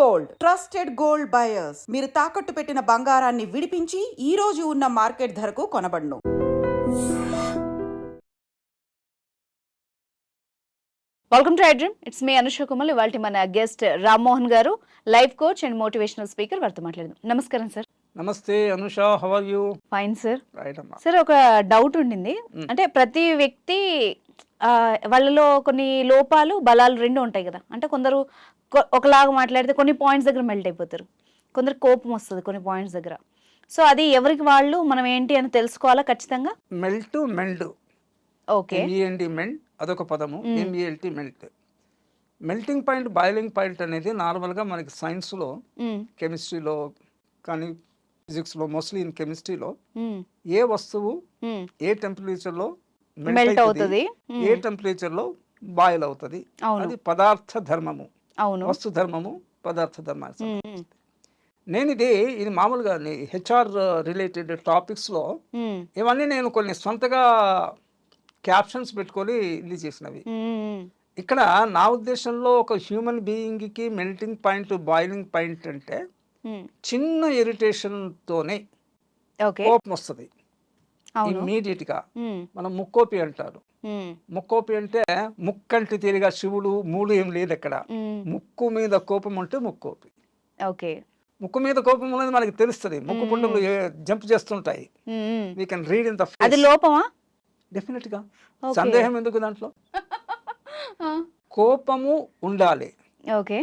Gold. Trusted gold buyers. మీరు తాకట్టు పెట్టిన బంగారాన్ని విడిపించి ఈ రోజు ఉన్న మార్కెట్ ధరకు కొనబడును. Welcome to iDream it's me Anusha Kumal ఇవాళ మన guest Rammohan garu life coach and motivational speaker వారితో మాట్లాడదాం. నమస్కారం సార్. నమస్తే Anusha how are you fine sir right అమ్మా. సార్ ఒక డౌట్ ఉండింది. అంటే ప్రతి వ్యక్తి వాళ్ళలో కొన్ని లోపాలు బలాలు రెండు ఉంటాయి కదా. అంటే కొందరు ఒకలాగా మాట్లాడితే కొన్ని పాయింట్స్ దగ్గర మెల్ట్ అయిపోతారు. కొందరు కోపం వస్తుంది కొన్ని పాయింట్స్ దగ్గర. సో అది ఎవరికి వాళ్ళు మనం ఏంటి అని తెలుసుకోవాలా ఖచ్చితంగా? Melt meld. Okay. M E N D melt అదొక పదము. M E L T melt melting point boiling point అనేది నార్మల్గా మనకి సైన్స్లో కెమిస్ట్రీలో కానీ ఫిజిక్స్లో మోస్ట్లీ ఇన్ కెమిస్ట్రీలో ఏ వస్తువు ఏ టెంపరేచర్లో మెల్ట్ అవుతుంది ఏ టెంపరేచర్లో బాయిల్ అవుతుంది. అది పదార్థ ధర్మము. అవును. వస్తు ధర్మము పదార్థ ధర్మాలు ఉమ్, నేను ఇది ఇది మామూలుగా హెచ్ఆర్ రిలేటెడ్ టాపిక్స్లో ఇవన్నీ నేను కొన్ని సొంతగా క్యాప్షన్స్ పెట్టుకొని ఇది చేసినవి. ఇక్కడ నా ఉద్దేశంలో ఒక హ్యూమన్ బీయింగ్కి మెల్టింగ్ పాయింట్ బాయిలింగ్ పాయింట్ అంటే. చిన్న ఇరిటేషన్తోనే కోపం వస్తుంది. అవును. ఇమ్మీడియట్గా. ఉమ్, మనం ముక్కోపి అంటారు. ముక్కోపి అంటే ముక్కంటి తీరిగా శివుడు మూడు ఏం లేదు ఇక్కడ ఉమ్. ముక్కు మీద కోపం ఉంటే ముక్కోపి. ఓకే. ముక్కు మీద కోపం అనేది మనకి తెలుస్తుంది. ముక్కు పుండులు జంప్ చేస్తుంటాయి. We can read in the అది లోపమా? డెఫినెట్గా. సందేహం ఎందుకు దాంట్లో? కోపము ఉండాలి. ఓకే.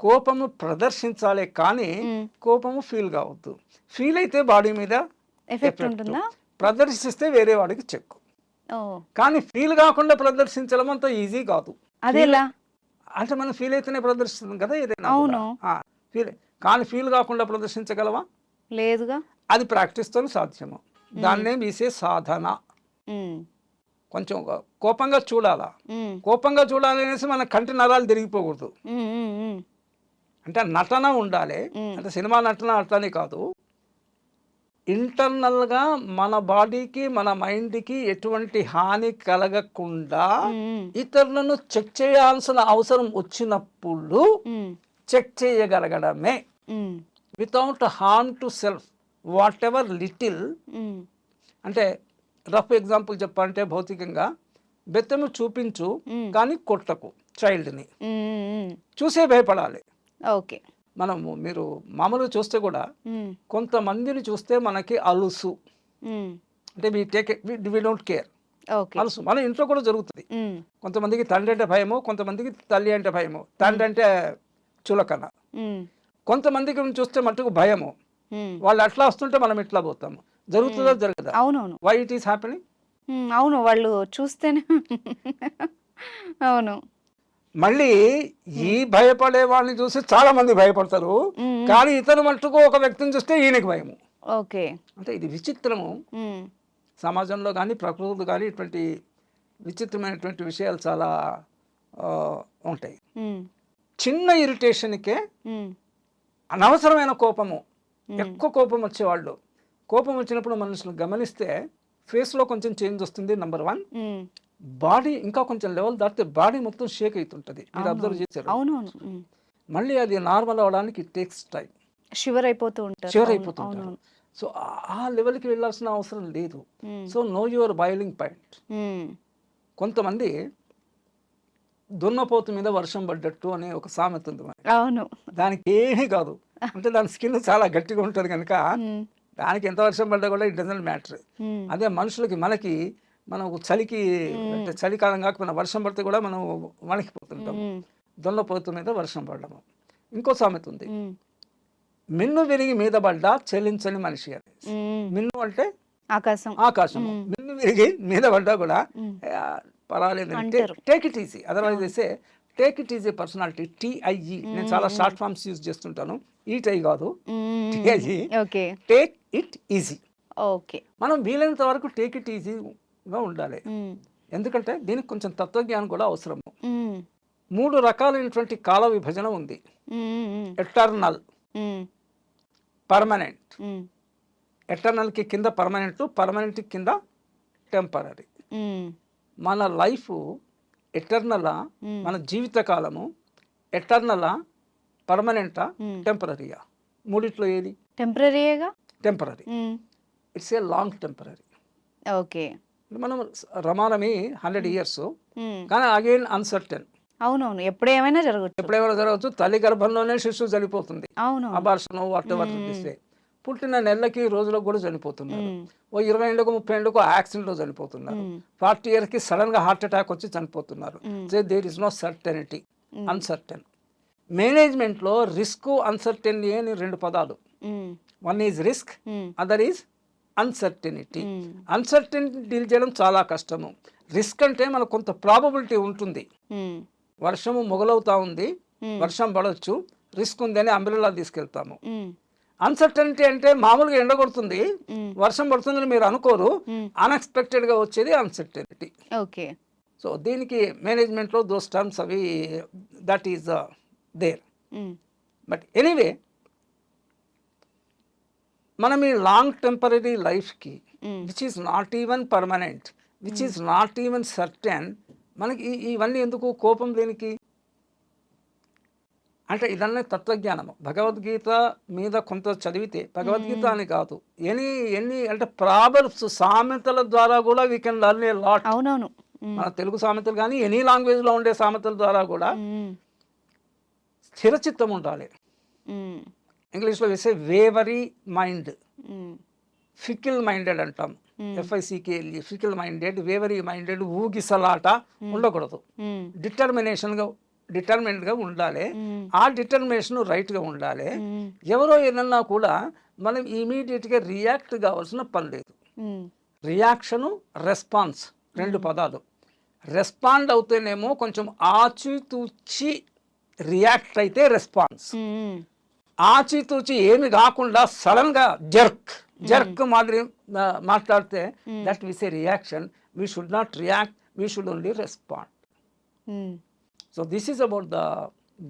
కోపము ప్రదర్శించాలి కానీ. కోపము ఫీల్ కావద్దు. ఫీల్ అయితే బాడీ మీద ఎఫెక్ట్. ఉంటుందా. ప్రదర్శిస్తే వేరే వాడికి చెక్కు. కానీ ఫీల్ కాకుండా ప్రదర్శించడం అంత ఈజీ కాదు. అదేలా అంటే మనం ఫీల్ అయితేనే ప్రదర్శిస్తుంది కదా ఏదైనా. ఫీల్ కానీ ఫీల్ కాకుండా ప్రదర్శించగలవా? లేదుగా. అది ప్రాక్టీస్తో సాధ్యము. దాన్నే మీసే సాధన. కొంచెం కోపంగా చూడాలా? కోపంగా చూడాలనేసి మన కంటి నరాలు తిరిగిపోకూడదు. అంటే నటన ఉండాలి. అంటే సినిమా నటన అట్లనే కాదు. ఇంటర్నల్గా మన బాడీకి మన మైండ్కి ఎటువంటి హాని కలగకుండా ఇతరులను చెక్ చేయాల్సిన అవసరం వచ్చినప్పుడు check చేయగలగడమే. Without harm to self whatever little అంటే రఫ్ ఎగ్జాంపుల్ చెప్పాలంటే భౌతికంగా బెత్తము చూపించు. కానీ కొట్టకు చైల్డ్ని. చూసే భయపడాలి. ఓకే. మనము మీరు మామూలుగా చూస్తే కూడా కొంతమందిని చూస్తే మనకి అలుసు. అంటే we take we don't care అలుసు. మన ఇంట్లో కూడా జరుగుతుంది. కొంతమందికి తండ్రి అంటే భయము కొంతమందికి తల్లి అంటే భయము. తండ్రి అంటే చులకన. కొంతమందికి చూస్తే మట్టుకు భయము. వాళ్ళు అట్లా వస్తుంటే మనం ఇట్లా పోతాము. జరుగుతుందా జరగదా? అవునవును. వై ఇట్ ఈస్ హ్యాపెనింగ్ అవును వాళ్ళు చూస్తేనే. అవును. మళ్ళీ ఈ భయపడే వాళ్ళని చూసి చాలా మంది భయపడతారు. కానీ ఇతను మట్టుకు ఒక వ్యక్తిని చూస్తే ఈయనకి భయము. ఓకే. అంటే ఇది విచిత్రము. సమాజంలో కానీ ప్రకృతిలో కానీ ఇటువంటి విచిత్రమైనటువంటి విషయాలు చాలా ఉంటాయి. చిన్న ఇరిటేషన్కే అనవసరమైన కోపము. ఎక్కువ కోపం వచ్చేవాళ్ళు. కోపం వచ్చినప్పుడు మనుషులు గమనిస్తే ఫేస్లో కొంచెం చేంజ్ వస్తుంది నెంబర్ వన్. బాడీ ఇంకా కొంచెం లెవెల్ దాటితే బాడీ మొత్తం షేక్ అవుతుంటుంది మీరు అబ్జర్వ్ చేశారు. అవునవును. మళ్ళీ అది నార్మల్ అవడానికి టేక్స్ టైం షివర్ అయిపోతూ ఉంటారు. అవును, అయిపోతుంటారు సో ఆ లెవెల్కి వెళ్ళాల్సిన అవసరం లేదు. So know your boiling point కొంతమంది దున్నపోతు మీద వర్షం పడ్డట్టు అనే ఒక సామెత ఉంది. అవును. దానికి ఏమీ కాదు. అంటే దాని స్కిన్ చాలా గట్టిగా ఉంటుంది కనుక దానికి ఎంత వర్షం పడ్డా కూడా ఇట్ డజంట్ మ్యాటర్ అదే మనుషులకి మనకి మనం చలికి అంటే చలికాలం కాకపోయినా వర్షం పడితే కూడా మనం వణికిపోతుంటాం. దున్నపోతు మీద వర్షం పడడము ఇంకో సామెత ఉంది. మిన్ను విరిగి మీద పడ్డా చెల్లించని మనిషి అని. ఉమ్. మిన్ను అంటే ఆకాశం. ఆకాశం మిన్ను విరిగి మీద పడ్డా కూడా పర్వాలేదు. టేక్ ఇట్ ఈజీ అదర్వైజ్ అయితే take it easy personality T I E నేను చాలా షార్ట్ ఫామ్స్ యూజ్ చేస్తుంటాను. ఈటై కాదు. ఉమ్, T I E okay. Take it easy okay. మనం వీలైనంత వరకు టేక్ ఇట్ ఈజీగా ఉండాలి. ఎందుకంటే దీనికి కొంచెం తత్వజ్ఞానం కూడా అవసరము. మూడు రకాలైనటువంటి కాల విభజన ఉంది. ఎటర్నల్ పర్మనెంట్ ఎటర్నల్కి కింద పర్మనెంట్ పర్మనెంట్ కింద టెంపరీ మన లైఫ్ ఎటర్నలా. మన జీవితకాలము ఎటర్నలా పర్మనెంటా. టెంపరీయా మూడిట్లో ఏది? టెంపరీగా temporary it's a long temporary okay. మనం రమానమి హండ్రెడ్ ఇయర్స్. కానీ అగైన్ అన్సర్టెన్. అవునవును. ఎప్పుడు ఏమైనా జరగచ్చు. ఎప్పుడేమైనా జరగవచ్చు తల్లి గర్భంలోనే శిశువు చనిపోతుంది. అవును అబార్షన్ వాట్ ఎవర్ తీస్తే. పుట్టిన నెలలకి రోజులకు కూడా చనిపోతున్నారు. ఓ ఇరవై ఏళ్ళకు ముప్పై ఏళ్ళకు యాక్సిడెంట్లో చనిపోతున్నారు. ఫార్టీ ఇయర్కి సడన్గా హార్ట్ అటాక్ వచ్చి చనిపోతున్నారు. There is no certainty uncertain మేనేజ్మెంట్లో రిస్క్ అన్సర్టెనిటీ అని రెండు పదాలు. One is risk other is uncertainty uncertainty deal చేయడం చాలా కష్టము. రిస్క్ అంటే మనకు కొంత ప్రాబబిలిటీ ఉంటుంది. వర్షము మొగలవుతా ఉంది. వర్షం పడవచ్చు రిస్క్ ఉందని అంబ్రెల్లా తీసుకెళ్తాము. అన్సర్టనిటీ అంటే మామూలుగా ఎండ కొడుతుంది వర్షం పడుతుందని మీరు అనుకోరు. అన్ఎక్స్పెక్టెడ్గా వచ్చేది అన్సర్టనిటీ ఓకే సో దీనికి మేనేజ్మెంట్లో దోస్ టర్మ్స్ అవి that is there but anyway మనం ఈ లాంగ్ టెంపరీ లైఫ్కి which is not even permanent which is not even certain మనకి ఇవన్నీ ఎందుకు? కోపం దేనికి? అంటే ఇదన్నీ తత్వజ్ఞానము. భగవద్గీత మీద కొంత చదివితే భగవద్గీత అని కాదు. ఎనీ ఎన్ని అంటే ప్రాబర్స్ సామెతల ద్వారా కూడా we can learn a lot అవునవును. ఉమ్. మన తెలుగు సామెతలు కానీ ఎనీ లాంగ్వేజ్లో ఉండే సామెతల ద్వారా కూడా ఉమ్. స్థిరచిత్తం ఉండాలి. ఇంగ్లీష్లో వేసే వేవరీ మైండ్. ఫికిల్ మైండెడ్ అంటాం F I C K L E fickle minded wavery minded ఊగిసలాట ఉండకూడదు. డిటర్మినేషన్గా డిటర్మినెడ్గా ఉండాలి. ఆ డిటర్మినేషన్ రైట్గా ఉండాలి. ఎవరో ఏదన్నా కూడా మనం ఇమీడియట్గా రియాక్ట్ కావాల్సిన పని లేదు. రియాక్షను రెస్పాన్స్ రెండు పదాలు రెస్పాండ్ అవుతేనేమో కొంచెం ఆచితూచి రియాక్ట్ అయితే రెస్పాన్స్. ఆచితూచి ఏమి కాకుండా సడన్గా జర్క్ జర్క్ మాదిరి మాట్లాడితే that is a reaction we should not react we should only respond. So this is about the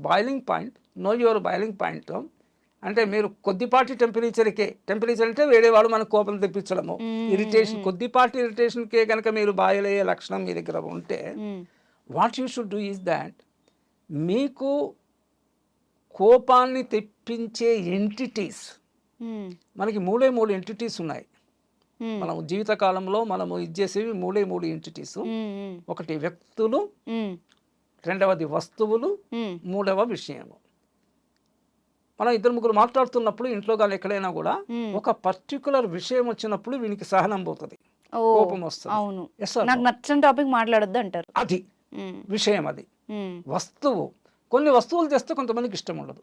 boiling point know your boiling point. అంటే మీరు కొద్దిపాటి టెంపరేచర్కే టెంపరేచర్ అంటే వేరేవాడు మనకు కోపం తెప్పించడము. ఇరిటేషన్ కొద్దిపాటి ఇరిటేషన్కే కనుక మీరు బాయిల్ అయ్యే లక్షణం మీ దగ్గర ఉంటే. What you should do is that మీకు కోపాన్ని తెప్పించే ఎంటిటీస్. మనకి మూడే మూడు ఎంటిటీస్ ఉన్నాయి. మనం జీవితకాలంలో మనము ఇది చేసేవి మూడే మూడు ఎంటిటీస్. ఒకటి వ్యక్తులు. రెండవది వస్తువులు. మూడవ విషయము మనం ఇద్దరు ముగ్గురు మాట్లాడుతున్నప్పుడు ఇంట్లో కానీ ఎక్కడైనా కూడా. ఒక పర్టికులర్ విషయం వచ్చినప్పుడు వీనికి సహనం పోతుంది కోపం వస్తుంది అవును? నాకు నచ్చని టాపిక్ మాట్లాడొద్దు అంటారు అది. విషయం అది. వస్తువు కొన్ని వస్తువులు తెస్తే కొంతమందికి ఇష్టం ఉండదు.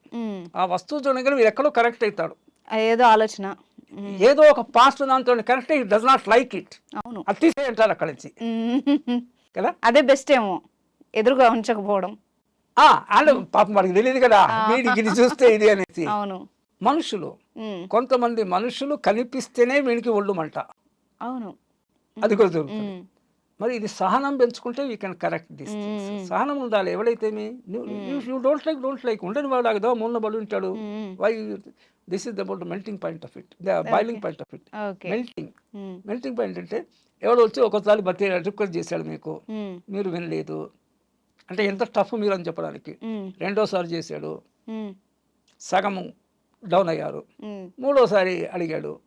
ఆ వస్తువు చూడగానే వీడు ఎక్కడో కరెక్ట్ అవుతాడు. ఏదో ఆలోచన. ఏదో ఒక పాస్ట్ దాంతో correct it does not like it అవును. అది తీసే అంటారు అక్కడి నుంచి. కదా? అదే బెస్ట్ ఏమో. ఎదురుగా ఉంచకపోవడం. అండ్ పాపం వాడికి తెలియదు కదా. వీడికి ఇది చూస్తే ఇది అనేసి. అవును. మనుషులు. కొంతమంది మనుషులు కనిపిస్తేనే వీనికి ఒళ్ళు మంట. అవును. అది కూడా జరుగుతుంది. మరి ఇది సహనం పెంచుకుంటే వీ కెన్ కరెక్ట్ దిస్ సహనం ఉండాలి. ఎవడైతే you don't like don't like ఉండని వాడు ఆగదా మూల బడి ఉంటాడు. Why this is about melting point of it the boiling point of it melting. Melting point అంటే ఎవడో వచ్చి ఒకసారి బర్త్డే రిక్వెస్ట్ చేశాడు మీకు. మీరు వినలేదు. అంటే ఎంత టఫ్ మీరు అని చెప్పడానికి. రెండోసారి చేశాడు. సగము డౌన్ అయ్యారు. మూడోసారి అడిగాడు.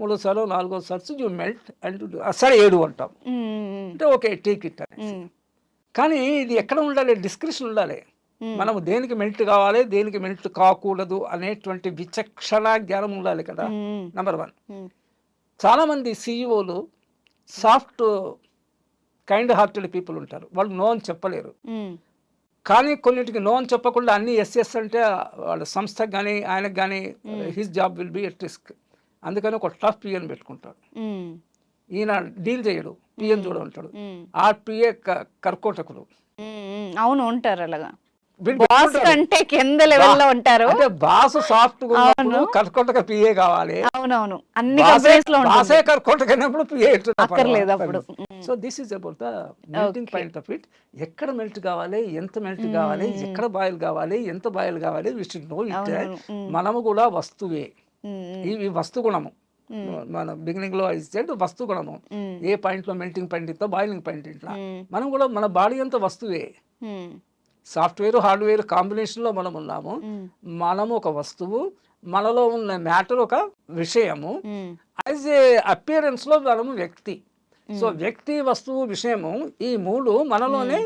మూడోసారి నాలుగోసారి యూ మెల్ట్ అండ్ సరే ఏడు అంటాం. అంటే ఓకే టేక్ ఇట్ అని. కానీ ఇది ఎక్కడ ఉండాలి డిస్క్రిప్షన్ ఉండాలి. మనం దేనికి మెల్ట్ కావాలి దేనికి మెల్ట్ కాకూడదు అనేటువంటి విచక్షణ జ్ఞానం ఉండాలి కదా. Number one. చాలామంది సీఈఓలు సాఫ్ట్ కైండ్ హార్టెడ్ పీపుల్ ఉంటారు వాళ్ళు నో అని చెప్పలేరు. కానీ కొన్నిటికి నో అని చెప్పకుండా అన్ని ఎస్ ఎస్ అంటే వాళ్ళ సంస్థకు కానీ ఆయనకు కానీ his job will be at risk అందుకని ఒక టఫ్ పిఎన్ పెట్టుకుంటాడు. ఈయన డీల్ చేయడు పిఎన్ చూడ ఉంటాడు ఉమ్. ఆ పిఏ కర్కోటకుడు. అవును ఉంటారు అలాగా. బాస్ కంటే కింద లెవెల్లో ఉంటారు. అంటే బాస్ సాఫ్ట్ కర్కోటక పిఏ కావాలి. అవునవును. అన్ని బాసే కంపెనీస్లో ఉంటుంది. బాసే కర్కోటక అయినప్పుడు పిఏ అక్కర్లేదు అప్పుడు. So this is about the melting point of it ఎక్కడ మెల్ట్ కావాలి ఎంత మెల్ట్ కావాలి ఎక్కడ బాయిల్ కావాలి ఎంత బాయిల్ కావాలి వి షుడ్ నో ఇట్ అవునవును. ఉమ్. మనము కూడా వస్తువే. ఇవి వస్తు గుణము. మన బిగినింగ్లో ఇచ్చేది వస్తు గుణము. ఏ పాయింట్లో మెల్టింగ్ పాయింట్ ఇస్తా బాయిలింగ్ పాయింట్ ఇట్లా. మనం కూడా మన బాడీ అంతా వస్తువే. సాఫ్ట్వేర్ హార్డ్వేర్ కాంబినేషన్లో మనం ఉన్నాము. మనము ఒక వస్తువు మనలో ఉన్న మ్యాటర్ ఒక విషయము. యాజ్ ఏ అపియరెన్స్లో మనము వ్యక్తి. సో వ్యక్తి వస్తువు విషయము ఈ మూడు మనలోనే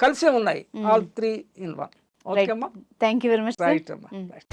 కలిసే ఉన్నాయి. All three in one. Okay అమ్మా thank you very much right అమ్మా. రైట్